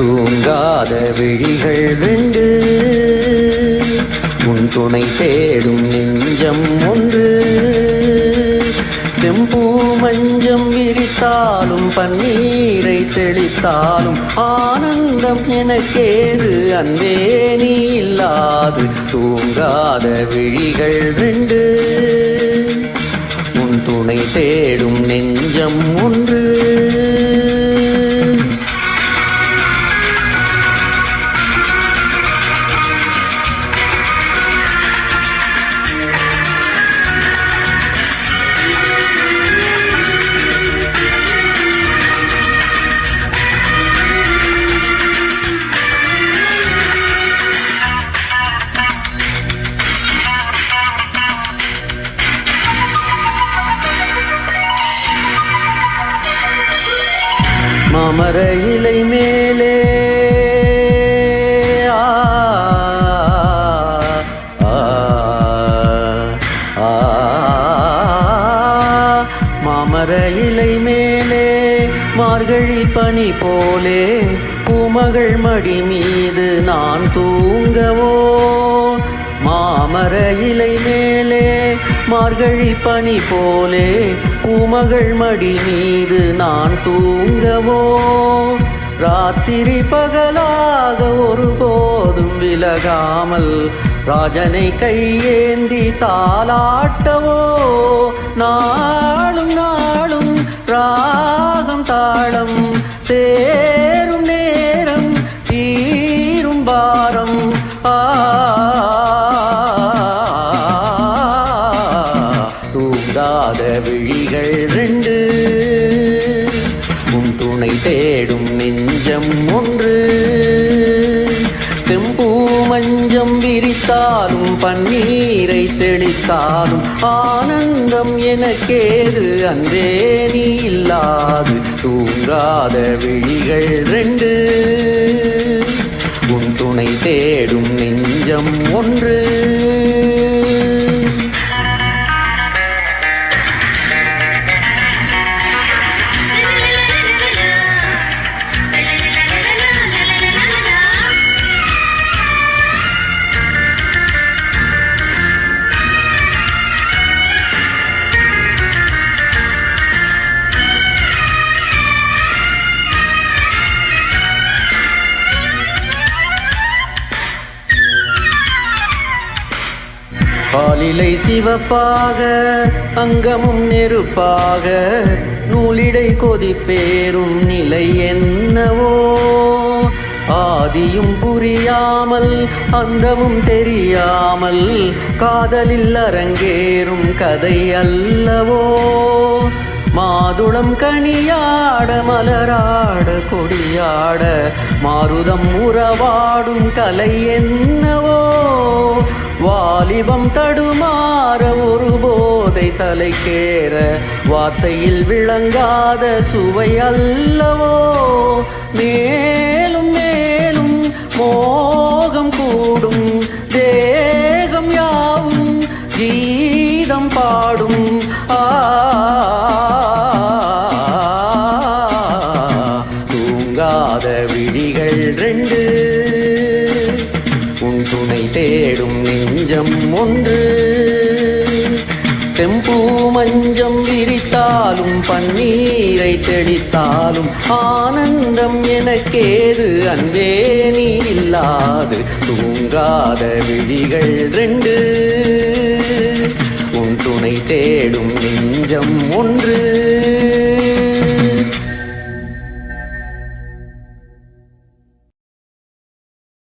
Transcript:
தூங்காத விழிகள் ரெண்டு. உன் துணை தேடும் நெஞ்சம் ஒன்று. செம்பூ மஞ்சம் விரித்தாலும் பன்னீரை தெளித்தாலும் ஆனந்தம் எனக்கேது அன்பே நீ இல்லாது. தூங்காத விழிகள் ரெண்டு. உன் துணை தேடும் நெஞ்சம் ஒன்று. மாமர இலை மேலே. ஆ, மாமர இலை மேலே மார்கழி பனி போலே. பூமகள் மடி மீது நான் தூங்கவோ. மாமர இலை மேலே மார்கழி பனி போலே பூமகள் மடி மீது நான் தூங்கவோ? ராத்திரி பகலாக ஒருபோதும் விலகாமல் ராஜனை கையேந்தி தாளாட்டவோ? நாளும் நாளும் ராகம் தாளம் சேரும் உன்னை தேடும் நெஞ்சம் ஒன்று. செம்பூ மஞ்சம் விரித்தாலும் பன்னீரை தெளித்தாலும் ஆனந்தம் எனக்கேது அன்பே நீ இல்லாது. தூங்காத விழிகள் ரெண்டு பாலிலை சிவப்பாக அங்கமும் நெருப்பாக நூலிடை கொதிப்பேறும் நிலை என்னவோ? ஆதியும் புரியாமல் அந்தமும் தெரியாமல் காதலில் அரங்கேறும் கதை அல்லவோ? மாதுளம் கனியாட மலராட கொடியாட மாருதம் உறவாடும் கலை என்னவோ? வாலிபம் தடுமாற ஒரு போதை தலைக்கேற வார்த்தையில் விளங்காத சுவை அல்லவோ? மேலும் மேலும் மோகம் கூடும் தேகம் யாவும் கீதம் பாடும் ஒன்று. செம்பூ மஞ்சம் விரித்தாலும் பன்னீரை தெளித்தாலும் ஆனந்தம் எனக்கேது அன்பே நீ இல்லாது. தூங்காத விழிகள் ரெண்டு. உன் துணை தேடும் நெஞ்சம் ஒன்று.